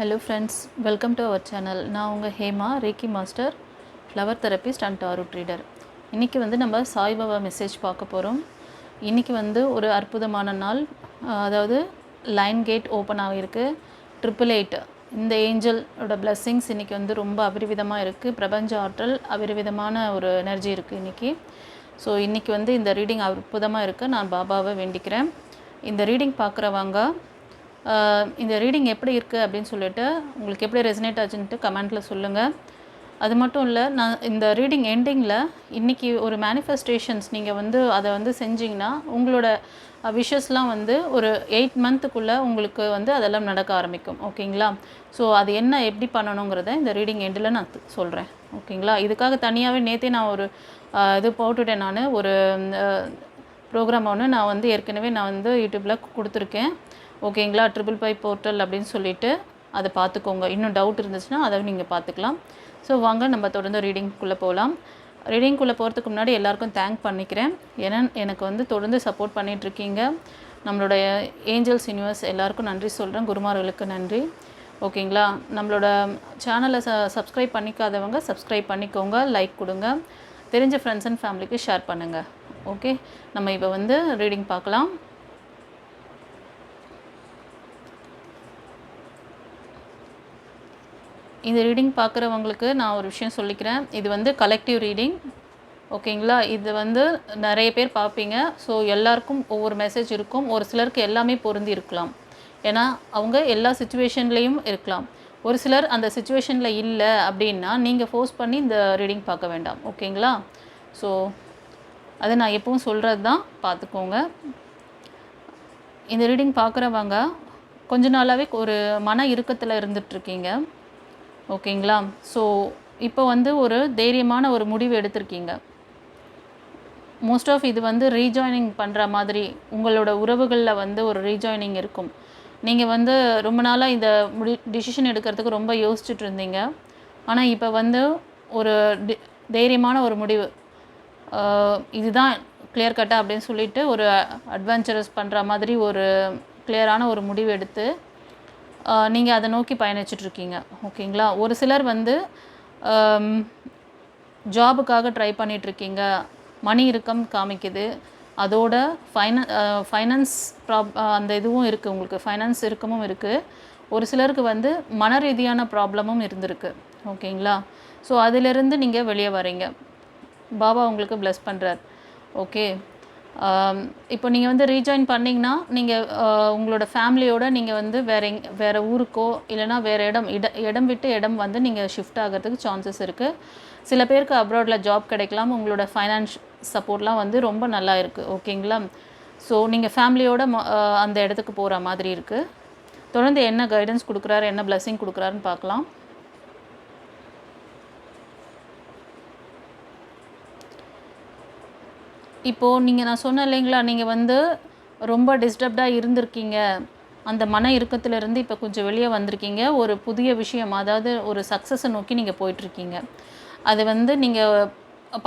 Hello friends welcome to our channel நான் உங்கள் Hema reiki master flower therapist and tarot reader இன்றைக்கி வந்து நம்ம சாய்பாபா மெசேஜ் பார்க்க போகிறோம் இன்றைக்கி வந்து ஒரு அற்புதமான நாள். அதாவது லைன் கேட் ஓப்பன் ஆகியிருக்கு ட்ரிபிள் எயிட் இந்த ஏஞ்சலோட blessings இன்றைக்கி வந்து ரொம்ப அபரிவிதமாக இருக்குது பிரபஞ்ச ஆற்றல் அபரிவிதமான ஒரு எனர்ஜி இருக்குது இன்றைக்கி ஸோ இன்றைக்கி வந்து இந்த ரீடிங் அற்புதமாக இருக்குது நான் பாபாவை வேண்டிக்கிறேன். இந்த ரீடிங் பார்க்குறவங்க இந்த ரீடிங் எப்படி இருக்குது அப்படின்னு சொல்லிட்டு உங்களுக்கு எப்படி ரெசனேட் ஆச்சுன்ட்டு கமெண்ட்டில் சொல்லுங்கள் அது மட்டும் இல்லை நான் இந்த ரீடிங் எண்டிங்கில் இன்றைக்கி ஒரு மேனிஃபெஸ்டேஷன்ஸ் நீங்கள் வந்து அதை வந்து செஞ்சிங்கன்னா உங்களோட விஷஸ்லாம் வந்து ஒரு எயிட் மந்த்துக்குள்ளே உங்களுக்கு வந்து அதெல்லாம் நடக்க ஆரம்பிக்கும். ஓகேங்களா? ஸோ அது என்ன எப்படி பண்ணணுங்கிறத இந்த ரீடிங் எண்டில் நான் சொல்கிறேன் ஓகேங்களா? இதுக்காக தனியாகவே நேற்றே நான் ஒரு இது போட்டுட்டேன் நான். ஒரு ப்ரோக்ராம் ஒன்று நான் வந்து ஏற்கனவே நான் வந்து யூடியூப்பில் கொடுத்துருக்கேன். ஓகேங்களா? ட்ரிபிள் ஃபைவ் போர்ட்டல் அப்படின்னு சொல்லிட்டு அதை பார்த்துக்கோங்க. இன்னும் டவுட் இருந்துச்சுன்னா அதை நீங்கள் பார்த்துக்கலாம். ஸோ வாங்க நம்ம தொடர்ந்து ரீடிங்குள்ளே போகலாம் ரீடிங்குள்ளே போகிறதுக்கு முன்னாடி எல்லாருக்கும் தேங்க் பண்ணிக்கிறேன். ஏன்னா எனக்கு வந்து தொடர்ந்து சப்போர்ட் பண்ணிகிட்ருக்கீங்க நம்மளுடைய ஏஞ்சல்ஸ் யூனிவர்ஸ் எல்லாருக்கும் நன்றி சொல்கிறேன் குருமார்களுக்கு நன்றி. ஓகேங்களா? நம்மளோட சேனலை ச சப்ஸ்கிரைப் பண்ணிக்காதவங்க சப்ஸ்கிரைப் பண்ணிக்கோங்க. லைக் கொடுங்க. தெரிஞ்ச ஃப்ரெண்ட்ஸ் அண்ட் ஃபேமிலிக்கு ஷேர் பண்ணுங்கள் ஓகே நம்ம இப்போ வந்து ரீடிங் பார்க்கலாம். இந்த ரீடிங் பார்க்குறவங்களுக்கு நான் ஒரு விஷயம் சொல்லிக்கிறேன். இது வந்து கலெக்டிவ் ரீடிங் ஓகேங்களா? இது வந்து நிறைய பேர் பார்ப்பீங்க. ஸோ எல்லாருக்கும் ஒவ்வொரு மெசேஜ் இருக்கும். ஒரு சிலருக்கு எல்லாமே பொருந்தி இருக்கலாம். ஏன்னா அவங்க எல்லா சுச்சுவேஷன்லேயும் இருக்கலாம். ஒரு சிலர் அந்த சுச்சுவேஷனில் இல்லை அப்படின்னா நீங்கள் ஃபோர்ஸ் பண்ணி இந்த ரீடிங் பார்க்க வேண்டாம். ஓகேங்களா? ஸோ அதை நான் எப்பவும் சொல்கிறது தான். பார்த்துக்கோங்க. இந்த ரீடிங் பார்க்குறவங்க கொஞ்ச நாளாகவே ஒரு மன இறுக்கத்தில் இருந்துகிட்ருக்கீங்க ஓகேங்களா? ஸோ இப்போ வந்து ஒரு தைரியமான ஒரு முடிவு எடுத்திருக்கீங்க. மோஸ்ட் ஆஃப் இது வந்து ரீஜாயினிங் பண்ணுற மாதிரி உங்களோட உறவுகளில் வந்து ஒரு ரீஜாயினிங் இருக்கும். நீங்கள் வந்து ரொம்ப நாளாக இந்த முடி டிசிஷன் எடுக்கிறதுக்கு ரொம்ப யோசிச்சுட்டு இருந்தீங்க. ஆனால் இப்போ வந்து ஒரு தைரியமான ஒரு முடிவு. இதுதான் கிளியர் கட்டாக அப்படின்னு சொல்லிட்டு ஒரு அட்வென்ச்சரஸ் பண்ணுற மாதிரி ஒரு கிளியரான ஒரு முடிவு எடுத்து நீங்கள் அதை நோக்கி பயணிச்சிட்ருக்கீங்க. ஓகேங்களா? ஒரு சிலர் வந்து ஜாபுக்காக ட்ரை பண்ணிகிட்ருக்கீங்க மணி இறுக்கம் காமிக்குது. அதோட ஃபைன ஃபைனான்ஸ் ப்ராப் அந்த இதுவும் இருக்குது உங்களுக்கு. ஃபைனான்ஸ் இறுக்கமும் இருக்குது ஒரு சிலருக்கு வந்து மன ரீதியான ப்ராப்ளமும் இருந்திருக்கு. ஓகேங்களா? ஸோ அதிலிருந்து நீங்கள் வெளியே வரீங்க. பாபா உங்களுக்கு ப்ளஸ் பண்ணுறார் ஓகே. இப்போ நீங்கள் வந்து ரீஜாயின் பண்ணிங்கன்னா நீங்கள் உங்களோட ஃபேமிலியோட நீங்கள் வந்து வேற எங் வேறு ஊருக்கோ இல்லைனா வேறு இடம் இட இடம் விட்டு இடம் வந்து நீங்கள் ஷிஃப்ட் ஆகிறதுக்கு சான்சஸ் இருக்குது சில பேருக்கு அப்ராடில் ஜாப் கிடைக்கலாம் உங்களோட ஃபைனான்ஸ் சப்போர்ட்லாம் வந்து ரொம்ப நல்லா இருக்குது ஓகேங்களா ஸோ நீங்கள் ஃபேமிலியோட ம- அந்த இடத்துக்கு போகிற மாதிரி இருக்குது தொடர்ந்து என்ன கைடன்ஸ் கொடுக்குறாரு என்ன பிளஸ்ஸிங் கொடுக்குறாருன்னு பார்க்கலாம். இப்போது நீங்கள் நான் சொன்னேன் இல்லைங்களா நீங்கள் வந்து ரொம்ப டிஸ்டர்ப்டாக இருந்திருக்கீங்க. அந்த மன இறுக்கத்துலேருந்து இப்போ கொஞ்சம் வெளியே வந்திருக்கீங்க. ஒரு புதிய விஷயம் அதாவது ஒரு சக்ஸஸை நோக்கி நீங்கள் போயிட்டுருக்கீங்க. அது வந்து நீங்கள்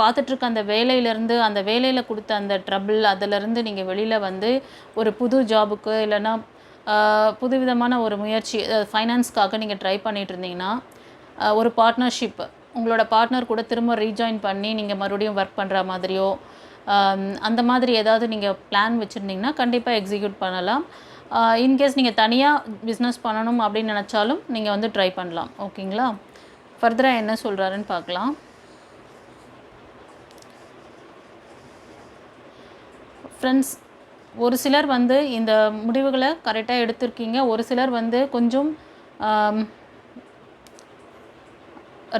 பார்த்துட்ருக்க அந்த வேலையிலேருந்து அந்த வேலையில் கொடுத்த அந்த ட்ரபிள் அதிலேருந்து நீங்கள் வெளியில் வந்து ஒரு புது ஜாபுக்கு இல்லைன்னா புதுவிதமான ஒரு முயற்சி ஃபைனான்ஸ்க்காக நீங்கள் ட்ரை பண்ணிகிட்டு இருந்தீங்கன்னா ஒரு பார்ட்னர்ஷிப் உங்களோட பார்ட்னர் கூட திரும்ப ரீஜாயின் பண்ணி நீங்கள் மறுபடியும் ஒர்க் பண்ணுற மாதிரியோ அந்த மாதிரி ஏதாவது நீங்கள் பிளான் வச்சுருந்தீங்கன்னா கண்டிப்பாக எக்ஸிக்யூட் பண்ணலாம். இன்கேஸ் நீங்கள் தனியாக பிஸ்னஸ் பண்ணணும் அப்படின்னு நினச்சாலும் நீங்கள் வந்து ட்ரை பண்ணலாம். ஓகேங்களா ஃபர்தராக என்ன சொல்கிறாருன்னு பார்க்கலாம். ஃப்ரெண்ட்ஸ் ஒரு சிலர் வந்து இந்த முடிவுகளை கரெக்டாக எடுத்திருக்கீங்க. ஒரு சிலர் வந்து கொஞ்சம்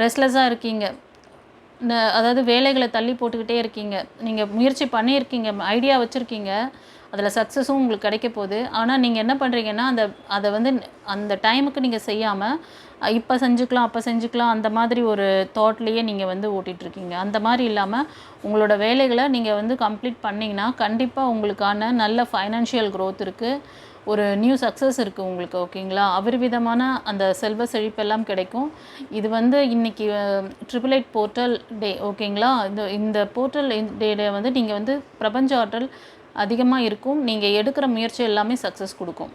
ரெஸ்ட்லெஸ்ஸாக இருக்கீங்க. அதாவது வேலைகளை தள்ளி போட்டுக்கிட்டே இருக்கீங்க. நீங்கள் முயற்சி பண்ணியிருக்கீங்க ஐடியா வச்சுருக்கீங்க. அதில் சக்ஸஸும் உங்களுக்கு கிடைக்க போகுது. ஆனால் நீங்கள் என்ன பண்ணுறீங்கன்னா அந்த அதை வந்து அந்த டைமுக்கு நீங்கள் செய்யாமல் இப்போ செஞ்சுக்கலாம் அப்போ செஞ்சுக்கலாம் அந்த மாதிரி ஒரு தாட்லேயே நீங்கள் வந்து ஓட்டிகிட்டு இருக்கீங்க அந்த மாதிரி இல்லாமல் உங்களோட வேலைகளை நீங்கள் வந்து கம்ப்ளீட் பண்ணிங்கன்னா கண்டிப்பாக உங்களுக்கான நல்ல ஃபைனான்ஷியல் க்ரோத் இருக்குது ஒரு நியூ சக்ஸஸ் இருக்குது உங்களுக்கு ஓகேங்களா அபரிவிதமான அந்த செல்வ செழிப்பெல்லாம் கிடைக்கும். இது வந்து இன்றைக்கி ட்ரிபிள் எயிட் போர்ட்டல் டே ஓகேங்களா இந்த இந்த போர்ட்டல் டேடே வந்து நீங்கள் வந்து பிரபஞ்ச ஆற்றல் அதிகமாக இருக்கும். நீங்கள் எடுக்கிற முயற்சி எல்லாமே சக்ஸஸ் கொடுக்கும்.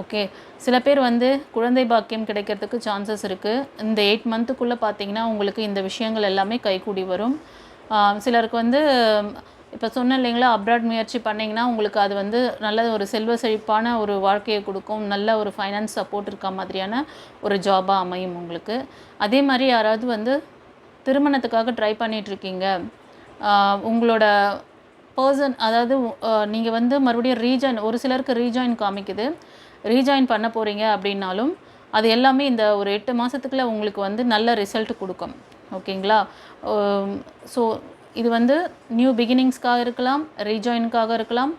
ஓகே சில பேர் வந்து குழந்தை பாக்கியம் கிடைக்கிறதுக்கு சான்சஸ் இருக்குது இந்த எயிட் மந்த்துக்குள்ளே பார்த்தீங்கன்னா உங்களுக்கு இந்த விஷயங்கள் எல்லாமே கைகூடி வரும். சிலருக்கு வந்து இப்போ சொன்னேன் இல்லைங்களா அப்ராட் முயற்சி பண்ணிங்கன்னா உங்களுக்கு அது வந்து நல்ல ஒரு செல்வ செழிப்பான ஒரு வாழ்க்கையை கொடுக்கும் நல்ல ஒரு ஃபைனான்ஸ் சப்போர்ட் இருக்க மாதிரியான ஒரு ஜாபாக அமையும் உங்களுக்கு. அதே மாதிரி யாராவது வந்து திருமணத்துக்காக ட்ரை பண்ணிகிட்ருக்கீங்க உங்களோட பர்சன் அதாவது நீங்கள் வந்து மறுபடியும் ரீஜாயின் ஒரு சிலருக்கு ரீஜாயின் காமிக்குது. ரீஜாயின் பண்ண போகிறீங்க அப்படின்னாலும் அது எல்லாமே இந்த ஒரு எட்டு மாதத்துக்குள்ளே உங்களுக்கு வந்து நல்ல ரிசல்ட் கொடுக்கும். ஓகேங்களா? ஸோ இது வந்து நியூ பிகினிங்ஸ்க்காக இருக்கலாம் ரீஜாயினுக்காக இருக்கலாம்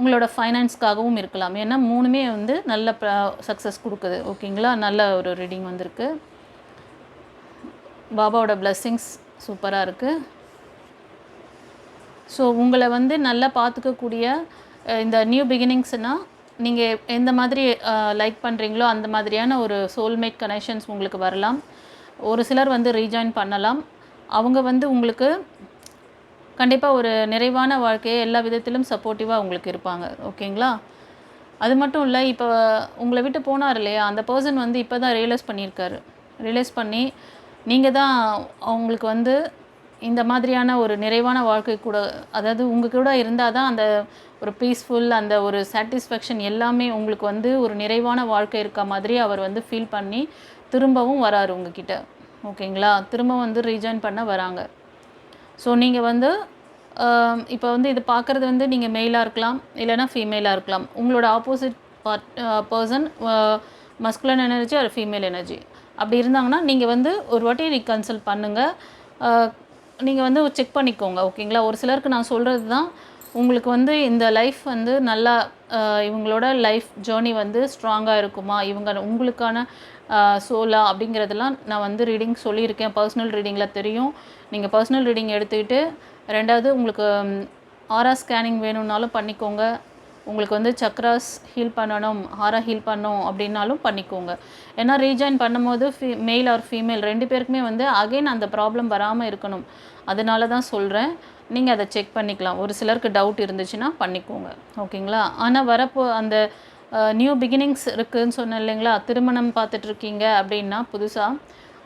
உங்களோட ஃபைனான்ஸ்க்காகவும் இருக்கலாம். ஏன்னா மூணுமே வந்து நல்ல சக்ஸஸ் கொடுக்குது. ஓகேங்களா நல்ல ஒரு ரீடிங் வந்திருக்கு. பாபாவோட blessings சூப்பராக இருக்குது ஸோ உங்களை வந்து நல்லா பார்த்துக்கக்கூடிய இந்த நியூ பிகினிங்ஸ்னால் நீங்கள் எந்த மாதிரி லைக் பண்ணுறீங்களோ அந்த மாதிரியான ஒரு சோல்மேட் கனெக்ஷன்ஸ் உங்களுக்கு வரலாம். ஒரு சிலர் வந்து ரீஜாயின் பண்ணலாம். அவங்க வந்து உங்களுக்கு கண்டிப்பாக ஒரு நிறைவான வாழ்க்கையை எல்லா விதத்திலும் சப்போர்ட்டிவாக உங்களுக்கு இருப்பாங்க. ஓகேங்களா? அது மட்டும் இல்லை இப்போ உங்களை விட்டு போனார் இல்லையா? அந்த பர்சன் வந்து இப்போ தான் ரியலைஸ் பண்ணியிருக்காரு. ரியலைஸ் பண்ணி நீங்கள் தான் அவங்களுக்கு வந்து இந்த மாதிரியான ஒரு நிறைவான வாழ்க்கை கூட அதாவது உங்கள் கூட இருந்தால் தான் அந்த ஒரு பீஸ்ஃபுல் அந்த ஒரு சாட்டிஸ்ஃபேக்ஷன் எல்லாமே உங்களுக்கு வந்து ஒரு நிறைவான வாழ்க்கை இருக்க மாதிரி அவர் வந்து ஃபீல் பண்ணி திரும்பவும் வராரு உங்ககிட்ட. ஓகேங்களா? திரும்ப வந்து ரீஜாயின் பண்ண வராங்க. ஸோ நீங்கள் வந்து இப்போ வந்து இது பார்க்குறது வந்து நீங்கள் மெயிலாக இருக்கலாம் இல்லைன்னா ஃபீமேலாக இருக்கலாம். உங்களோட opposite part person masculine energy ஒரு ஃபீமேல் எனர்ஜி அப்படி இருந்தாங்கன்னா நீங்கள் வந்து ஒரு வாட்டி ரீகன்சல்ட் பண்ணுங்கள் நீங்கள் வந்து செக் பண்ணிக்கோங்க ஓகேங்களா? ஒரு சிலருக்கு நான் சொல்கிறது தான் உங்களுக்கு வந்து இந்த லைஃப் வந்து நல்லா இவங்களோட லைஃப் ஜேர்னி வந்து ஸ்ட்ராங்காக இருக்குமா? இவங்க உங்களுக்கான சோலா அப்படிங்கிறதெல்லாம் நான் வந்து ரீடிங் சொல்லியிருக்கேன். பர்சனல் ரீடிங்கில் தெரியும். நீங்கள் பர்சனல் ரீடிங் எடுத்துக்கிட்டு ரெண்டாவது உங்களுக்கு ஆரா ஸ்கேனிங் வேணும்னாலும் பண்ணிக்கோங்க. உங்களுக்கு வந்து சக்ராஸ் ஹீல் பண்ணணும் ஹாரா ஹீல் பண்ணணும் அப்படின்னாலும் பண்ணிக்கோங்க. ஏன்னா ரீஜாயின் பண்ணும்போது ஃபீ மேல் ஆர் ஃபீமேல் ரெண்டு பேருக்குமே வந்து அகைன் அந்த ப்ராப்ளம் வராமல் இருக்கணும். அதனால தான் சொல்கிறேன் நீங்கள் அதை செக் பண்ணிக்கலாம். ஒரு சிலருக்கு டவுட் இருந்துச்சுன்னா பண்ணிக்கோங்க. ஓகேங்களா? ஆனால் வரப்போ அந்த நியூ பிகினிங்ஸ் இருக்குதுன்னு சொன்னேன் இல்லைங்களா? திருமணம் பார்த்துட்டு இருக்கீங்க அப்படின்னா புதுசாக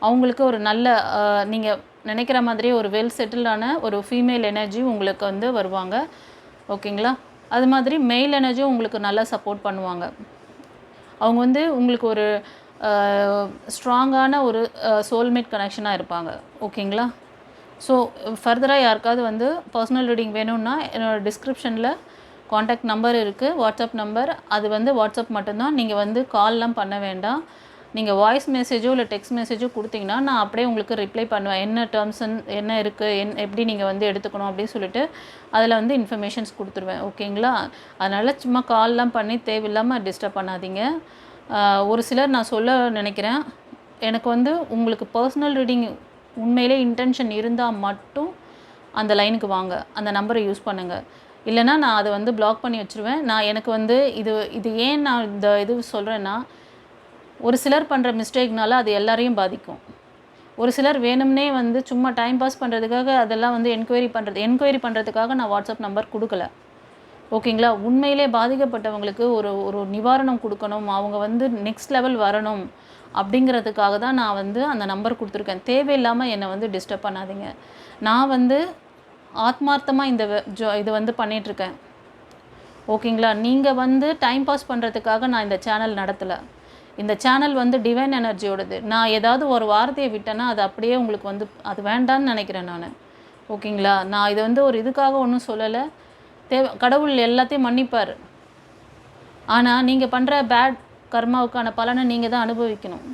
அவங்களுக்கு ஒரு நல்ல நீங்கள் நினைக்கிற மாதிரியே ஒரு வெல் செட்டில்டான ஒரு ஃபீமேல் எனர்ஜி உங்களுக்கு வந்து வருவாங்க. ஓகேங்களா? அது மாதிரி மெயில் எனர்ஜியும் உங்களுக்கு நல்லா சப்போர்ட் பண்ணுவாங்க. அவங்க வந்து உங்களுக்கு ஒரு ஸ்ட்ராங்கான ஒரு சோல்மேட் கனெக்ஷனாக இருப்பாங்க. ஓகேங்களா? ஸோ ஃபர்தராக யாருக்காவது வந்து பர்சனல் ரீடிங் வேணும்னா என்னோடய டிஸ்கிரிப்ஷனில் காண்டாக்ட் நம்பர் இருக்குது வாட்ஸ்அப் நம்பர் அது வந்து வாட்ஸ்அப் மட்டும்தான். நீங்கள் வந்து கால்லாம் பண்ண வேண்டாம். நீங்கள் வாய்ஸ் மெசேஜோ இல்லை டெக்ஸ்ட் மெசேஜோ கொடுத்தீங்கன்னா நான் அப்படியே உங்களுக்கு ரிப்ளை பண்ணுவேன். என்ன டேர்ம்ஸ் என்ன இருக்குது என் எப்படி நீங்கள் வந்து எடுத்துக்கணும் அப்படின்னு சொல்லிட்டு அதில் வந்து இன்ஃபர்மேஷன்ஸ் கொடுத்துருவேன். ஓகேங்களா அதனால் சும்மா கால்லாம் பண்ணி தேவையில்லாமல் டிஸ்டர்ப் பண்ணாதீங்க. ஒரு சிலர் நான் சொல்ல நினைக்கிறேன். எனக்கு வந்து உங்களுக்கு பர்சனல் ரீடிங் உண்மையிலே இன்டென்ஷன் இருந்தால் மட்டும் அந்த லைனுக்கு வாங்க. அந்த நம்பரை யூஸ் பண்ணுங்கள் இல்லைன்னா நான் அதை வந்து பிளாக் பண்ணி வச்சுருவேன். நான் எனக்கு வந்து இது இது ஏன் நான் இந்த இது சொல்கிறேன்னா ஒரு சிலர் பண்ணுற மிஸ்டேக்னால அது எல்லாரையும் பாதிக்கும். ஒரு சிலர் வேணும்னே வந்து சும்மா டைம் பாஸ் பண்ணுறதுக்காக அதெல்லாம் வந்து என்கொயரி பண்ணுறது என்கொயரி பண்ணுறதுக்காக நான் வாட்ஸ்அப் நம்பர் கொடுக்கல. ஓகேங்களா? உண்மையிலே பாதிக்கப்பட்டவங்களுக்கு ஒரு ஒரு நிவாரணம் கொடுக்கணும். அவங்க வந்து நெக்ஸ்ட் லெவல் வரணும். அப்படிங்கிறதுக்காக தான் நான் வந்து அந்த நம்பர் கொடுத்துருக்கேன். தேவையில்லாமல் என்னை வந்து டிஸ்டர்ப் பண்ணாதீங்க. நான் வந்து ஆத்மார்த்தமாக இந்த ஜோ இது வந்து பண்ணிகிட்ருக்கேன் ஓகேங்களா? நீங்கள் வந்து டைம் பாஸ் பண்ணுறதுக்காக நான் இந்த சேனல் நடத்தலை. இந்த சேனல் வந்து டிவைன் எனர்ஜியோடது நான் ஏதாவது ஒரு வார்த்தையை விட்டேன்னா அது அப்படியே உங்களுக்கு வந்து அது வேண்டான்னு நினைக்கிறேன் நான். ஓகேங்களா? நான் இதை வந்து ஒரு இதுக்காக ஒன்றும் சொல்லலை. தேவை கடவுள் எல்லாத்தையும் மன்னிப்பார். ஆனால் நீங்கள் பண்ணுற பேட் கர்மாவுக்கான பலனை நீங்கள் தான் அனுபவிக்கணும்.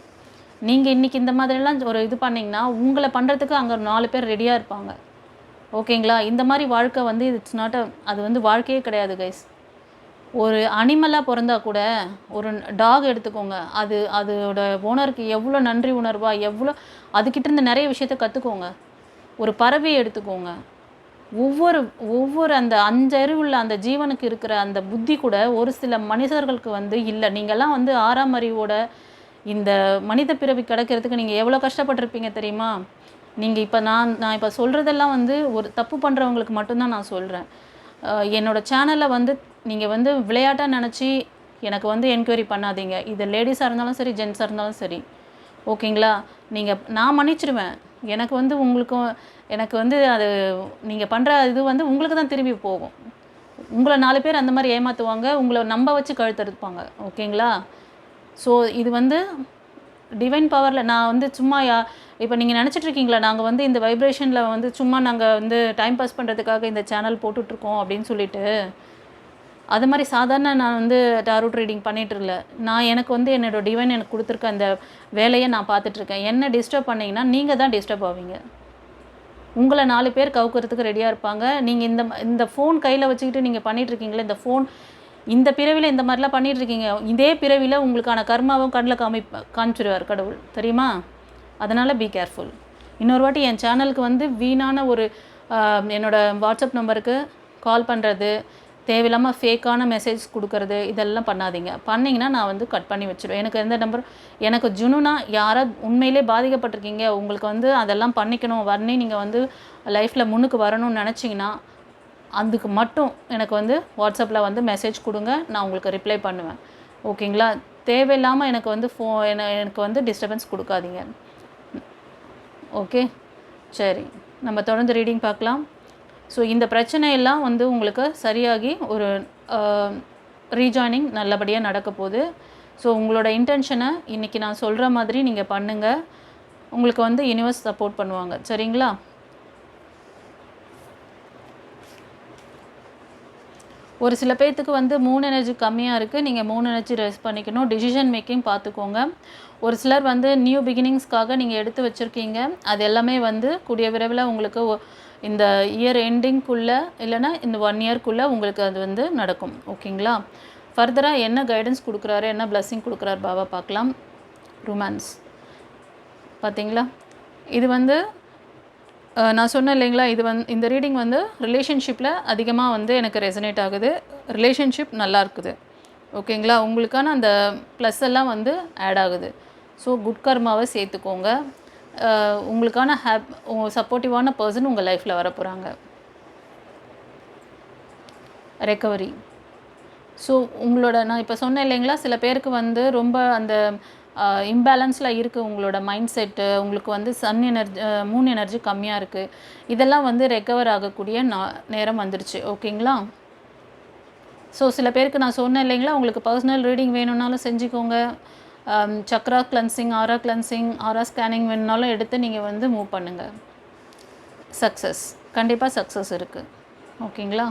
நீங்கள் இன்றைக்கி இந்த மாதிரிலாம் ஒரு இது பண்ணிங்கன்னா உங்களை பண்ணுறதுக்கு அங்கே நாலு பேர் ரெடியாக இருப்பாங்க. ஓகேங்களா? இந்த மாதிரி வாழ்க்கை வந்து இட்ஸ் நாட் அ அது வந்து வாழ்க்கையே கிடையாது கைஸ் ஒரு அனிமலாக பிறந்தா கூட ஒரு டாக் எடுத்துக்கோங்க. அது அதோட ஓனருக்கு எவ்வளோ நன்றி உணர்வா எவ்வளோ அதுக்கிட்ட இருந்து நிறைய விஷயத்த கற்றுக்கோங்க ஒரு பறவையை எடுத்துக்கோங்க. ஒவ்வொரு ஒவ்வொரு அந்த அஞ்சறிவுள்ள அந்த ஜீவனுக்கு இருக்கிற அந்த புத்தி கூட ஒரு சில மனிதர்களுக்கு வந்து இல்லை. நீங்கள்லாம் வந்து ஆறாம் அறிவோட இந்த மனித பிறவி கிடைக்கிறதுக்கு நீங்கள் எவ்வளோ கஷ்டப்பட்டிருப்பீங்க தெரியுமா? நீங்கள் இப்போ நான் நான் இப்போ சொல்கிறதெல்லாம் வந்து ஒரு தப்பு பண்ணுறவங்களுக்கு மட்டும்தான் நான் சொல்கிறேன் என்னோட சேனலை வந்து நீங்கள் வந்து விளையாட்டாக நினச்சி எனக்கு வந்து என்கொயரி பண்ணாதீங்க. இது லேடிஸாக இருந்தாலும் சரி ஜென்ஸாக இருந்தாலும் சரி. ஓகேங்களா? நீங்கள் நான் மன்னிச்சிடுவேன் எனக்கு வந்து உங்களுக்கும் எனக்கு வந்து அது நீங்கள் பண்ணுற இது வந்து உங்களுக்கு தான் திரும்பி போகும். உங்களை நாலு பேர் அந்த மாதிரி ஏமாற்றுவாங்க உங்களை நம்ப வச்சு கழுத்தெடுப்பாங்க ஓகேங்களா? ஸோ இது வந்து டிவைன் பவரில் நான் வந்து சும்மா யா இப்போ நீங்கள் நினச்சிட்ருக்கீங்களா நாங்கள் வந்து இந்த வைப்ரேஷனில் வந்து சும்மா நாங்கள் வந்து டைம் பாஸ் பண்ணுறதுக்காக இந்த சேனல் போட்டுட்ருக்கோம் அப்படின்னு சொல்லிட்டு. அது மாதிரி சாதாரண நான் வந்து டாரூட் ரீடிங் பண்ணிட்டு இல்லை. நான் எனக்கு வந்து என்னோடய டிவைன் எனக்கு கொடுத்துருக்க அந்த வேலையை நான் பார்த்துட்ருக்கேன் என்ன டிஸ்டர்ப் பண்ணிங்கன்னா நீங்கள் தான் டிஸ்டர்ப் ஆவீங்க. உங்களை நாலு பேர் கவுக்கிறதுக்கு ரெடியாக இருப்பாங்க. நீங்கள் இந்த இந்த ஃபோன் கையில் வச்சுக்கிட்டு நீங்கள் பண்ணிகிட்ருக்கீங்களே இந்த ஃபோன் இந்த பிறவியில் இந்த மாதிரிலாம் பண்ணிகிட்ருக்கீங்க இருக்கீங்க. இதே பிறவியில் உங்களுக்கான கர்மாவும் கண்ணில் காமி காமிச்சிடுவார் கடவுள். தெரியுமா? அதனால் பி கேர்ஃபுல் இன்னொரு வாட்டி என் சேனலுக்கு வந்து வீணான ஒரு என்னோடய என்னோட வாட்ஸ்அப் நம்பருக்கு கால் பண்ணுறது தேவையில்லாமல் ஃபேக்கான மெசேஜ் கொடுக்கறது இதெல்லாம் பண்ணாதீங்க. பண்ணிங்கன்னா நான் வந்து கட் பண்ணி வச்சிடுவேன் எனக்கு எந்த நம்பர் எனக்கு ஜுனுனா யாராவது உண்மையிலே பாதிக்கப்பட்டிருக்கீங்க. உங்களுக்கு வந்து அதெல்லாம் பண்ணிக்கணும். வரனே நீங்கள் வந்து லைஃப்பில் முன்னுக்கு வரணும்னு நினச்சிங்கன்னா அதுக்கு மட்டும் எனக்கு வந்து வாட்ஸ்அப்பில் வந்து மெசேஜ் கொடுங்க. நான் உங்களுக்கு ரிப்ளை பண்ணுவேன். ஓகேங்களா? தேவையில்லாமல் எனக்கு வந்து ஃபோ எனக்கு வந்து டிஸ்டர்பன்ஸ் கொடுக்காதீங்க. ஓகே? சரி. நம்ம தொடர்ந்து ரீடிங் பார்க்கலாம். ஸோ இந்த பிரச்சனையெல்லாம் வந்து உங்களுக்கு சரியாகி ஒரு ரீஜாயினிங் நல்லபடியாக நடக்க போகுது. ஸோ உங்களோட இன்டென்ஷனை இன்றைக்கி நான் சொல்கிற மாதிரி நீங்கள் பண்ணுங்கள் உங்களுக்கு வந்து யூனிவர்ஸ் சப்போர்ட் பண்ணுவாங்க. சரிங்களா? ஒரு சில பேர்த்துக்கு வந்து மூணு எனர்ஜி கம்மியாக இருக்குது நீங்கள் மூணு எனர்ஜி ரெஸ்ட் பண்ணிக்கணும். டிசிஷன் மேக்கிங் பார்த்துக்கோங்க ஒரு சிலர் வந்து நியூ பிகினிங்ஸ்க்காக நீங்கள் எடுத்து வச்சுருக்கீங்க. அது எல்லாமே வந்து கூடிய விரைவில் உங்களுக்கு இந்த இயர் எண்டிங்குள்ளே இல்லைன்னா இந்த ஒன் இயர்க்குள்ளே உங்களுக்கு அது வந்து நடக்கும். ஓகேங்களா ஃபர்தராக என்ன கைடன்ஸ் கொடுக்குறாரு? என்ன பிளஸ்ஸிங் கொடுக்குறாரு பாபா? பார்க்கலாம். ரொமான்ஸ் பார்த்தீங்களா? இது வந்து நான் சொன்னேன் இல்லைங்களா? இது வந்து இந்த ரீடிங் வந்து ரிலேஷன்ஷிப்பில் அதிகமாக வந்து எனக்கு ரெசனேட் ஆகுது. ரிலேஷன்ஷிப் நல்லா இருக்குது ஓகேங்களா உங்களுக்கான அந்த ப்ளஸ் எல்லாம் வந்து ஆட் ஆகுது. ஸோ குட் கர்மாவை சேர்த்துக்கோங்க. உங்களுக்கான ஹேப் சப்போர்ட்டிவான பர்சன் உங்கள் லைஃப்பில் வர போகிறாங்க ரெக்கவரி ஸோ உங்களோட நான் இப்போ சொன்னேன் இல்லைங்களா சில பேருக்கு வந்து ரொம்ப அந்த இம்பேலன்ஸில் இருக்குது உங்களோட மைண்ட் செட்டு உங்களுக்கு வந்து சன் எனர்ஜி மூன் எனர்ஜி கம்மியாக இருக்குது இதெல்லாம் வந்து ரெக்கவர் ஆகக்கூடிய நா நேரம் வந்துருச்சு. ஓகேங்களா ஸோ சில பேருக்கு நான் சொன்னேன் இல்லைங்களா உங்களுக்கு பர்சனல் ரீடிங் வேணும்னாலும் செஞ்சுக்கோங்க. Chakra cleansing aura cleansing aura scanning வேணுனாலும் எடுத்து நீங்கள் வந்து மூவ் பண்ணுங்கள் சக்ஸஸ் கண்டிப்பாக சக்ஸஸ் இருக்குது ஓகேங்களா?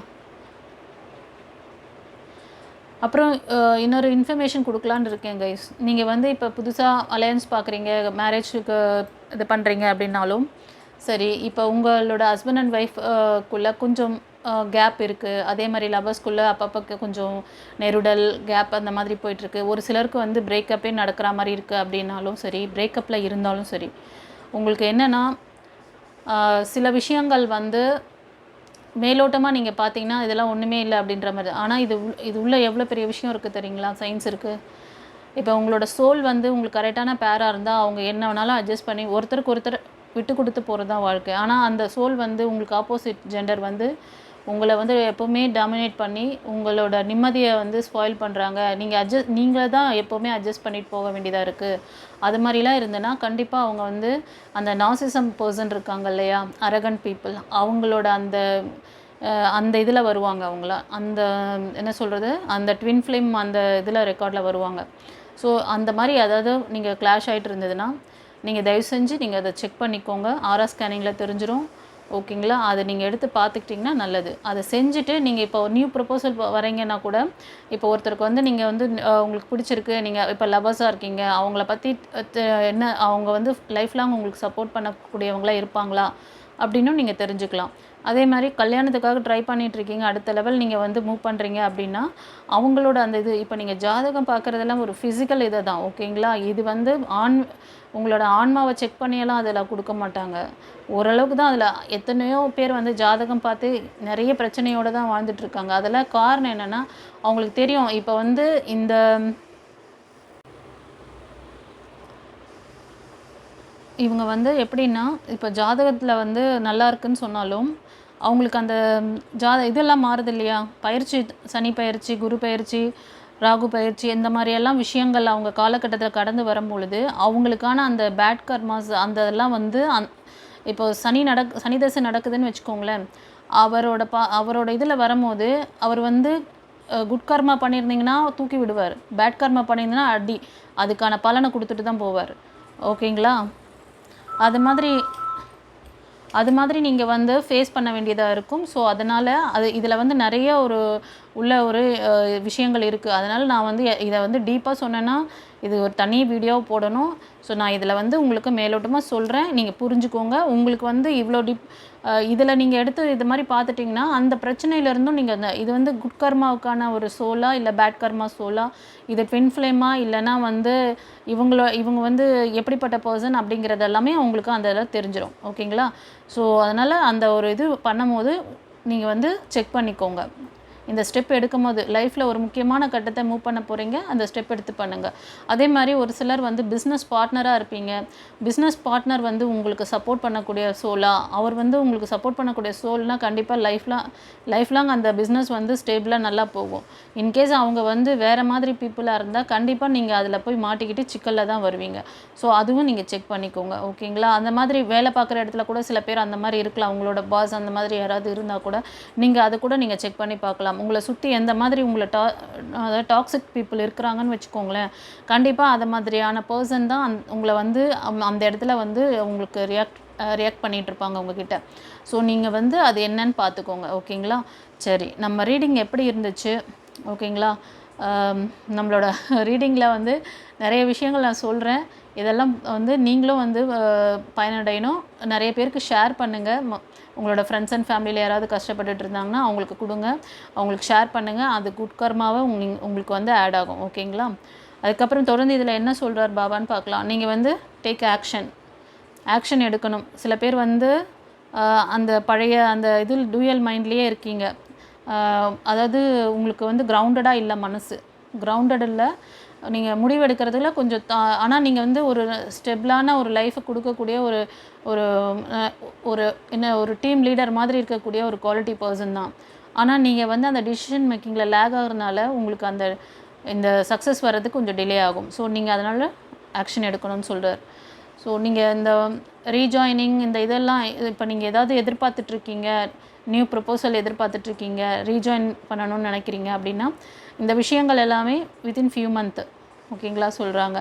அப்புறம் uh, இன்னொரு இன்ஃபர்மேஷன் கொடுக்கலான்னு இருக்கேன் கைஸ் நீங்கள் வந்து இப்போ புதுசாக அலையன்ஸ் பார்க்குறீங்க மேரேஜுக்கு இது பண்ணுறீங்க அப்படின்னாலும் சரி இப்போ உங்களோட ஹஸ்பண்ட் அண்ட் ஒய்ஃப்குள்ளே கொஞ்சம் கேப் இருக்குது அதே மாதிரி லவர்ஸ்குள்ளே அப்பப்போ கொஞ்சம் நெருடல் கேப் அந்த மாதிரி போயிட்டுருக்கு. ஒரு சிலருக்கு வந்து பிரேக்கப்பே நடக்கிற மாதிரி இருக்குது அப்படின்னாலும் சரி பிரேக்கப்பில் இருந்தாலும் சரி. உங்களுக்கு என்னென்னா சில விஷயங்கள் வந்து மேலோட்டமாக நீங்கள் பார்த்தீங்கன்னா இதெல்லாம் ஒன்றுமே இல்லை அப்படின்ற மாதிரி. ஆனால் இது உள்- இது உள்ள எவ்வளோ பெரிய விஷயம் இருக்குது தெரியுங்களா? சயின்ஸ் இருக்குது இப்போ உங்களோட சோல் வந்து உங்களுக்கு கரெக்டான பேராக இருந்தால் அவங்க என்ன வேணாலும் அட்ஜஸ்ட் பண்ணி ஒருத்தருக்கு ஒருத்தர் விட்டு கொடுத்து போகிறது தான் வாழ்க்கை. ஆனால் அந்த சோல் வந்து உங்களுக்கு ஆப்போசிட் ஜெண்டர் வந்து உங்களை வந்து எப்போவுமே டாமினேட் பண்ணி உங்களோட நிம்மதியை வந்து ஸ்பாயில் பண்ணுறாங்க நீங்கள் அட்ஜஸ்ட் நீங்களே தான் எப்போவுமே அட்ஜஸ்ட் பண்ணிட்டு போக வேண்டியதாக இருக்குது அது மாதிரிலாம் இருந்ததுன்னா கண்டிப்பாக அவங்க வந்து அந்த நாசிசம் பர்சன் இருக்காங்க இல்லையா? அரகன் பீப்புள் அவங்களோட அந்த அந்த இதில் வருவாங்க அவங்கள. அந்த என்ன சொல்கிறது அந்த ட்வின் ஃப்ளேம் அந்த இதில் ரெக்கார்டில் வருவாங்க. ஸோ அந்த மாதிரி அதாவது நீங்கள் கிளாஷ் ஆகிட்டு இருந்ததுன்னா நீங்கள் தயவு செஞ்சு நீங்கள் அதை செக் பண்ணிக்கோங்க. ஆரா ஸ்கேனிங்கில் தெரிஞ்சிடும் ஓகேங்களா? அதை நீங்கள் எடுத்து பார்த்துக்கிட்டிங்கன்னா நல்லது. அதை செஞ்சுட்டு நீங்கள் இப்போ நியூ ப்ரப்போசல் வரீங்கன்னா கூட இப்போ ஒருத்தருக்கு வந்து நீங்கள் வந்து உங்களுக்கு பிடிச்சிருக்கு நீங்கள் இப்போ லவர்ஸாக இருக்கீங்க அவங்கள பற்றி என்ன அவங்க வந்து லைஃப் லாங் உங்களுக்கு சப்போர்ட் பண்ணக்கூடியவங்களாக இருப்பாங்களா? அப்படின்னும் நீங்கள் தெரிஞ்சுக்கலாம். அதே மாதிரி கல்யாணத்துக்காக ட்ரை பண்ணிகிட்ருக்கீங்க அடுத்த லெவல் நீங்கள் வந்து மூவ் பண்ணுறீங்க அப்படின்னா அவங்களோட அந்த இது இப்போ நீங்கள் ஜாதகம் பார்க்குறதெல்லாம் ஒரு ஃபிசிக்கல் இதை தான் ஓகேங்களா? இது வந்து ஆண் உங்களோட ஆன்மாவை செக் பண்ணியெல்லாம் அதில் கொடுக்க மாட்டாங்க. ஓரளவுக்கு தான் அதில் எத்தனையோ பேர் வந்து ஜாதகம் பார்த்து நிறைய பிரச்சனையோடு தான் வாழ்ந்துட்டு இருக்காங்க அதெல்லாம் காரணம் என்னென்னா அவங்களுக்கு தெரியும். இப்போ வந்து இந்த இவங்க வந்து எப்படின்னா இப்போ ஜாதகத்தில் வந்து நல்லா இருக்குன்னு சொன்னாலும் அவங்களுக்கு அந்த ஜாத இதெல்லாம் மாறுது இல்லையா? பயிற்சி சனி பயிற்சி குரு பயிற்சி ராகு பயிற்சி இந்த மாதிரியெல்லாம் விஷயங்கள் அவங்க காலகட்டத்தில் கடந்து வரும் பொழுது அவங்களுக்கான அந்த பேட் கர்மாஸ் அந்த இதெல்லாம் வந்து அந் இப்போ சனி நடக் சனி தசை நடக்குதுன்னு வச்சுக்கோங்களேன் அவரோட பா அவரோட இதில் வரும்போது அவர் வந்து குட் கர்மா பண்ணியிருந்தீங்கன்னா தூக்கி விடுவார். பேட் கர்மா பண்ணியிருந்தீங்கன்னா அடி அதுக்கான பலனை கொடுத்துட்டு தான் போவார். ஓகேங்களா அது மாதிரி அது மாதிரி நீங்கள் வந்து ஃபேஸ் பண்ண வேண்டியதாக இருக்கும். ஸோ அதனால் அது இதில் வந்து நிறைய ஒரு உள்ள ஒரு விஷயங்கள் இருக்குது அதனால் நான் வந்து இதை வந்து டீப்பாக சொன்னேன்னா இது ஒரு தனி வீடியோ போடணும். ஸோ நான் இதில் வந்து உங்களுக்கு மேலோட்டமாக சொல்கிறேன் நீங்கள் புரிஞ்சுக்கோங்க. உங்களுக்கு வந்து இவ்வளோ டீப் இதில் நீங்கள் எடுத்து இது மாதிரி பார்த்துட்டிங்கன்னா அந்த பிரச்சனையிலேருந்தும் நீங்கள் அந்த இது வந்து குட் கர்மாவுக்கான ஒரு சோலா இல்லை பேட் கர்மா சோலா இது ட்வின் ஃப்ளேமா இல்லைன்னா வந்து இவங்கள இவங்க வந்து எப்படிப்பட்ட பர்சன் அப்படிங்கிறது எல்லாமே உங்களுக்கு அந்த இதில் தெரிஞ்சிடும் ஓகேங்களா ஸோ அதனால் அந்த ஒரு இது பண்ணும்போது நீங்கள் வந்து செக் பண்ணிக்கோங்க. இந்த ஸ்டெப் எடுக்கும்போது லைஃப்பில் ஒரு முக்கியமான கட்டத்தை மூவ் பண்ண போகிறீங்க அந்த ஸ்டெப் எடுத்து பண்ணுங்கள் அதே மாதிரி ஒரு சிலர் வந்து பிஸ்னஸ் பார்ட்னராக இருப்பீங்க. பிஸ்னஸ் பார்ட்னர் வந்து உங்களுக்கு சப்போர்ட் பண்ணக்கூடிய சோலா அவர் வந்து உங்களுக்கு சப்போர்ட் பண்ணக்கூடிய சோல்னால் கண்டிப்பாக லைஃப்லாம் லைஃப் லாங் அந்த பிஸ்னஸ் வந்து ஸ்டேபிளாக நல்லா போகும். இன்கேஸ் அவங்க வந்து வேறு மாதிரி பீப்புளாக இருந்தால் கண்டிப்பாக நீங்கள் அதில் போய் மாட்டிக்கிட்டு சிக்கலில் தான் வருவீங்க. ஸோ அதுவும் நீங்கள் செக் பண்ணிக்கோங்க ஓகேங்களா அந்த மாதிரி வேலை பார்க்குற இடத்துல கூட சில பேர் அந்த மாதிரி இருக்கலாம். அவங்களோட பாஸ் அந்த மாதிரி யாராவது இருந்தால் கூட நீங்கள் அதை கூட நீங்கள் செக் பண்ணி பார்க்கலாம். உங்களை சுற்றி எந்த மாதிரி உங்களை டா அதாவது டாக்ஸிக் பீப்புள் இருக்கிறாங்கன்னு வச்சுக்கோங்களேன். கண்டிப்பாக அது மாதிரியான பர்சன் தான் அந் உங்களை வந்து அம்- அந்த இடத்துல வந்து உங்களுக்கு ரியாக்ட் ரியாக்ட் பண்ணிகிட்டு இருப்பாங்க உங்ககிட்ட. ஸோ நீங்கள் வந்து அது என்னன்னு பார்த்துக்கோங்க ஓகேங்களா? சரி நம்ம ரீடிங் எப்படி இருந்துச்சு? ஓகேங்களா? நம்மளோட ரீடிங்கில் வந்து நிறைய விஷயங்கள் நான் சொல்கிறேன் இதெல்லாம் வந்து நீங்களும் வந்து பயனடையணும். நிறைய பேருக்கு ஷேர் பண்ணுங்கள் உங்களோட ஃப்ரெண்ட்ஸ் அண்ட் ஃபேமிலியில் யாராவது கஷ்டப்பட்டுட்டு இருந்தாங்கன்னா அவங்களுக்கு கொடுங்க. அவங்களுக்கு ஷேர் பண்ணுங்கள் அது குட் கர்மாவை உங்களுக்கு வந்து ஆட் ஆகும். ஓகேங்களா அதுக்கப்புறம் தொடர்ந்து இதில் என்ன சொல்கிறார் பாபான்னு பார்க்கலாம். நீங்கள் வந்து டேக் ஆக்ஷன் ஆக்ஷன் எடுக்கணும். சில பேர் வந்து அந்த பழைய அந்த இதில் டூயல் மைண்ட்லேயே இருக்கீங்க. அதாவது உங்களுக்கு வந்து கிரவுண்டடாக இல்லை மனசு. கிரவுண்டட் இல்லை நீங்கள் முடிவெடுக்கிறதுல கொஞ்சம் ஆனால் நீங்கள் வந்து ஒரு ஸ்டெபிளான ஒரு லைஃபை கொடுக்கக்கூடிய ஒரு ஒரு ஒரு என்ன ஒரு டீம் லீடர் மாதிரி இருக்கக்கூடிய ஒரு குவாலிட்டி பர்சன் தான். ஆனால் நீங்கள் வந்து அந்த டிசிஷன் மேக்கிங்கில் லேக் ஆகுறதுனால உங்களுக்கு அந்த இந்த சக்ஸஸ் வர்றதுக்கு கொஞ்சம் டிலே ஆகும். ஸோ நீங்கள் அதனால் ஆக்ஷன் எடுக்கணும்னு சொல்கிறார் ஸோ நீங்கள் இந்த ரீஜாயினிங் இந்த இதெல்லாம் இப்போ நீங்கள் ஏதாவது எதிர்பார்த்துட்ருக்கீங்க நியூ ப்ரப்போசல் எதிர்பார்த்துட்ருக்கீங்க ரீஜாயின் பண்ணணும்னு நினைக்கிறீங்க அப்படின்னா இந்த விஷயங்கள் எல்லாமே வித்தின் ஃபியூ மந்த் ஓகேங்களா சொல்கிறாங்க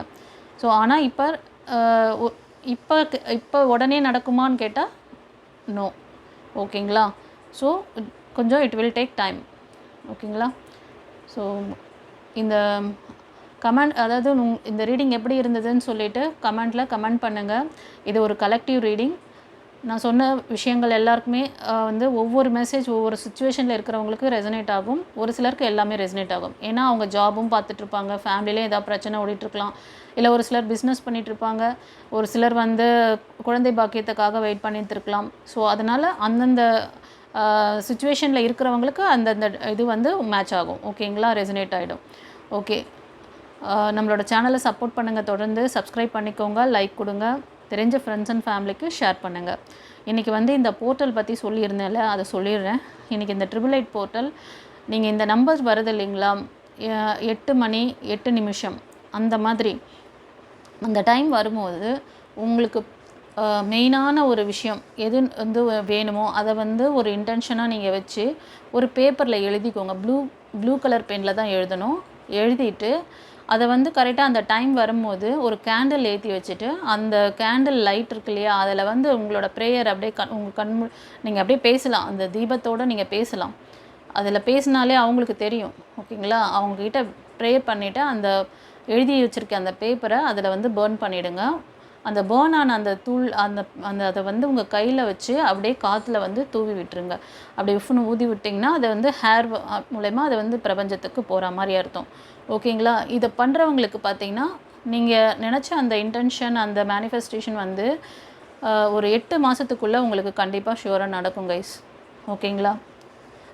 ஸோ ஆனால் இப்போ இப்போ இப்போ உடனே நடக்குமான்னு கேட்டால் நோ ஓகேங்களா ஸோ கொஞ்சம் இட் வில் டேக் டைம் ஓகேங்களா ஸோ இந்த கமெண்ட் அதாவது உங்- இந்த ரீடிங் எப்படி இருந்ததுன்னு சொல்லிவிட்டு கமெண்ட்டில் கமெண்ட் பண்ணுங்கள் இது ஒரு கலெக்டிவ் ரீடிங் நான் சொன்ன விஷயங்கள் எல்லாருக்குமே வந்து ஒவ்வொரு மெசேஜ் ஒவ்வொரு சுச்சுவேஷனில் இருக்கிறவங்களுக்கு ரெசனேட் ஆகும். ஒரு சிலருக்கு எல்லாமே ரெசனேட் ஆகும். ஏன்னா அவங்க ஜாபும் பார்த்துட்ருப்பாங்க ஃபேமிலியிலே ஏதாவது பிரச்சனை ஓடிட்டுருக்கலாம் இல்லை ஒரு சிலர் பிஸ்னஸ் பண்ணிகிட்ருப்பாங்க ஒரு சிலர் வந்து குழந்தை பாக்கியத்துக்காக வெயிட் பண்ணிட்டுருக்கலாம் ஸோ அதனால் அந்தந்த சுச்சுவேஷனில் இருக்கிறவங்களுக்கு அந்தந்த இது வந்து மேட்ச் ஆகும். ஓகேங்களா ரெசனேட் ஆகிடும் ஓகே நம்மளோட சேனலை சப்போர்ட் பண்ணுங்கள் தொடர்ந்து சப்ஸ்கிரைப் பண்ணிக்கோங்க. லைக் கொடுங்க. தெரிஞ்ச ஃப்ரெண்ட்ஸ் அண்ட் ஃபேமிலிக்கு ஷேர் பண்ணுங்கள் இன்றைக்கி வந்து இந்த போர்ட்டல் பற்றி சொல்லியிருந்தேன்ல அதை சொல்லிடுறேன். இன்றைக்கி இந்த ட்ரிபிள் எயிட் போர்ட்டல் நீங்கள் இந்த நம்பர் வருது இல்லைங்களா? எட்டு மணி எட்டு நிமிஷம். அந்த மாதிரி. அந்த டைம் வரும்போது உங்களுக்கு மெயினான ஒரு விஷயம் எது வந்து வேணுமோ அதை வந்து ஒரு இன்டென்ஷனாக நீங்கள் வச்சு ஒரு பேப்பரில் எழுதிக்கோங்க. ப்ளூ ப்ளூ கலர் பெனில் தான் எழுதணும். எழுதிட்டு அதை வந்து கரெக்டாக அந்த டைம் வரும்போது ஒரு கேண்டில் ஏற்றி வச்சுட்டு அந்த கேண்டில் லைட் இருக்கு இல்லையா அதில் வந்து உங்களோட ப்ரேயர் அப்படியே கண் உங்கள் கண் நீங்கள் அப்படியே பேசலாம். அந்த தீபத்தோடு நீங்கள் பேசலாம். அதில் பேசினாலே அவங்களுக்கு தெரியும் ஓகேங்களா? அவங்கக்கிட்ட ப்ரேயர் பண்ணிவிட்டு அந்த எழுதி வச்சுருக்க அந்த பேப்பரை அதில் வந்து பேர்ன் பண்ணிவிடுங்க அந்த பேர்ன் ஆன அந்த தூள் அந்த அந்த அதை வந்து உங்கள் கையில் வச்சு அப்படியே காற்றுல வந்து தூவி விட்டுருங்க. அப்படி உஃப்னு ஊதி விட்டிங்கன்னா அதை வந்து ஹேர் மூலயமா அதை வந்து பிரபஞ்சத்துக்கு போகிற மாதிரி அர்த்தம். ஓகேங்களா இதை பண்ணுறவங்களுக்கு பார்த்தீங்கன்னா நீங்கள் நினச்ச அந்த இன்டென்ஷன் அந்த மேனிஃபெஸ்டேஷன் வந்து ஒரு எட்டு மாதத்துக்குள்ளே உங்களுக்கு கண்டிப்பாக ஷுவராக நடக்கும் கைஸ் ஓகேங்களா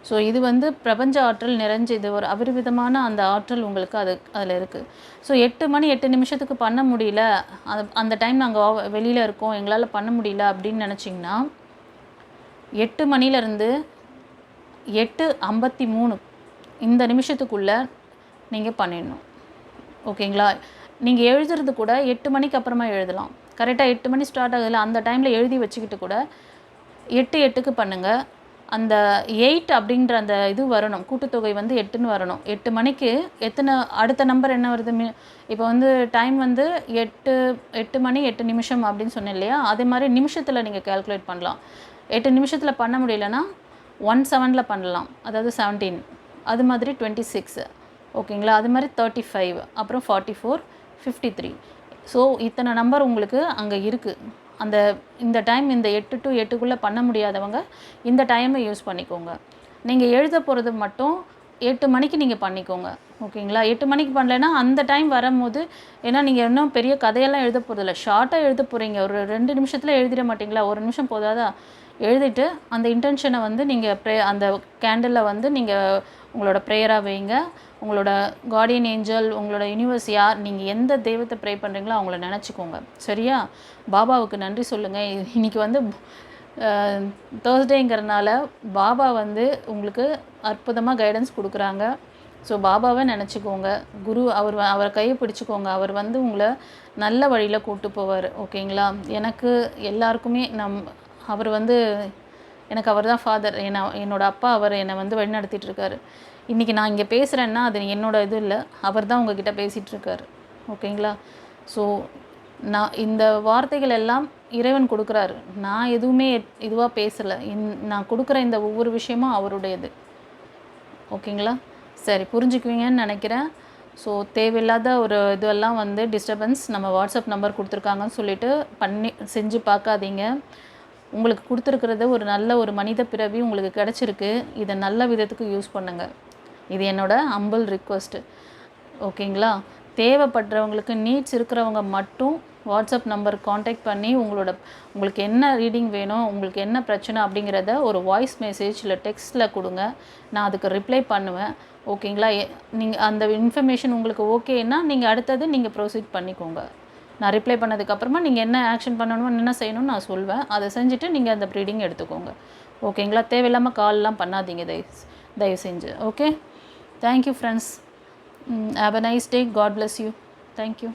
ஸோ இது வந்து பிரபஞ்ச ஆற்றல் நிறைஞ்ச இது ஒரு அபரிவிதமான அந்த ஆற்றல் உங்களுக்கு அது அதில் இருக்குது ஸோ எட்டு மணி எட்டு நிமிஷத்துக்கு பண்ண முடியல. அது அந்த டைம் நாங்கள் வெளியில் இருக்கோம். எங்களால் பண்ண முடியல அப்படின்னு நினச்சிங்கன்னா எட்டு மணிலேருந்து எட்டு ஐம்பத்தி மூணு இந்த நிமிஷத்துக்குள்ளே நீங்கள் பண்ணிடணும். ஓகேங்களா? நீங்கள் எழுதுறது கூட எட்டு மணிக்கு அப்புறமா எழுதலாம். கரெக்டாக எட்டு மணி ஸ்டார்ட் ஆகுதுல அந்த டைமில் எழுதி வச்சுக்கிட்டு கூட எட்டு எட்டுக்கு பண்ணுங்கள் அந்த எயிட் அப்படின்ற அந்த இது வரணும். கூட்டுத்தொகை வந்து எட்டுன்னு வரணும். எட்டு மணிக்கு எத்தனை அடுத்த நம்பர் என்ன வருது? மி இப்போ வந்து டைம் வந்து எட்டு எட்டு மணி எட்டு நிமிஷம் அப்படின்னு சொன்னேன் இல்லையா? அதே மாதிரி நிமிஷத்தில் நீங்கள் கால்குலேட் பண்ணலாம். எட்டு நிமிஷத்தில் பண்ண முடியலன்னா ஒன் செவனில் பண்ணலாம். அதாவது செவன்டீன் அது மாதிரி டுவெண்ட்டி சிக்ஸ் ஓகேங்களா? அது மாதிரி தேர்ட்டி ஃபைவ் அப்புறம் forty four fifty three so இத்தனை நம்பர் உங்களுக்கு அங்கே இருக்குது அந்த இந்த டைம் இந்த எட்டு டு எட்டுக்குள்ளே பண்ண முடியாதவங்க இந்த டைமை யூஸ் பண்ணிக்கோங்க. நீங்கள் எழுத போகிறது மட்டும் எட்டு மணிக்கு நீங்கள் பண்ணிக்கோங்க. ஓகேங்களா? எட்டு மணிக்கு பண்ணலைன்னா அந்த டைம் வரும்போது ஏன்னா நீங்கள் இன்னும் பெரிய கதையெல்லாம் எழுத போகிறதில்ல ஷார்ட்டாக எழுத போகிறீங்க ஒரு ரெண்டு நிமிஷத்தில் எழுதிட மாட்டிங்களா? ஒரு நிமிஷம் போதாதா? எழுதிட்டு அந்த இன்டென்ஷனை வந்து நீங்கள் ப்ரே அந்த கேண்டிலில் வந்து நீங்கள் உங்களோட ப்ரேயராக வைங்க. உங்களோட கார்டியன் ஏஞ்சல் உங்களோட யூனிவர்ஸ் யார் நீங்கள் எந்த தெய்வத்தை ப்ரே பண்ணுறீங்களோ அவங்கள நினச்சிக்கோங்க. சரியா? பாபாவுக்கு நன்றி சொல்லுங்கள் இன்னைக்கு வந்து தேர்ஸ்டேங்கிறதுனால பாபா வந்து உங்களுக்கு அற்புதமாக கைடன்ஸ் கொடுக்குறாங்க. ஸோ பாபாவை நினச்சிக்கோங்க. குரு அவர் அவரை கையை பிடிச்சிக்கோங்க. அவர் வந்து உங்களை நல்ல வழியில் கூட்டு போவார். ஓகேங்களா? எனக்கு எல்லாருக்குமே நம் அவர் வந்து எனக்கு அவர் தான் ஃபாதர் என்ன என்னோட அப்பா அவர் என்னை வந்து வழிநடத்திட்டு இருக்காரு. இன்றைக்கி நான் இங்கே பேசுகிறேன்னா அது என்னோட இது இல்லை. அவர் தான் உங்ககிட்ட பேசிகிட்டு ஓகேங்களா? ஸோ நான் இந்த வார்த்தைகள் எல்லாம் இறைவன் கொடுக்குறாரு. நான் எதுவுமே இதுவாக பேசலை. இந் நான் கொடுக்குற இந்த ஒவ்வொரு விஷயமும் அவருடையது. ஓகேங்களா? சரி புரிஞ்சுக்குவீங்கன்னு நினைக்கிறேன். ஸோ தேவையில்லாத ஒரு இதுவெல்லாம் வந்து டிஸ்டர்பன்ஸ் நம்ம வாட்ஸ்அப் நம்பர் கொடுத்துருக்காங்கன்னு சொல்லிட்டு பண்ணி செஞ்சு பார்க்காதீங்க. உங்களுக்கு கொடுத்துருக்கிறது ஒரு நல்ல ஒரு மனித பிறவி உங்களுக்கு கிடச்சிருக்கு. இதை நல்ல விதத்துக்கு யூஸ் பண்ணுங்கள் இது என்னோட அம்பிள் ரிக்வஸ்ட்டு ஓகேங்களா? தேவைப்படுறவங்களுக்கு நீட்ஸ் இருக்கிறவங்க மட்டும் வாட்ஸ்அப் நம்பர் காண்டாக்ட் பண்ணி உங்களோட உங்களுக்கு என்ன ரீடிங் வேணும் உங்களுக்கு என்ன பிரச்சனை அப்படிங்கிறத ஒரு வாய்ஸ் மெசேஜ் இல்லை டெக்ஸ்ட்டில் கொடுங்க. நான் அதுக்கு ரிப்ளை பண்ணுவேன். ஓகேங்களா? நீங்கள் அந்த இன்ஃபர்மேஷன் உங்களுக்கு ஓகேன்னா நீங்கள் அடுத்தது நீங்கள் ப்ரொசீட் பண்ணிக்கோங்க. நான் ரிப்ளை பண்ணதுக்கப்புறமா நீங்கள் என்ன ஆக்ஷன் பண்ணணும் என்ன செய்யணும்னு நான் சொல்வேன். அதை செஞ்சுட்டு நீங்கள் அந்த ப்ரீடிங் எடுத்துக்கோங்க. ஓகேங்களா? தேவையில்லாமல் கால்லாம் பண்ணாதீங்க தயவு தயவு செஞ்சு. Okay Thank you, friends. Mm, have a nice day. God bless you. Thank you.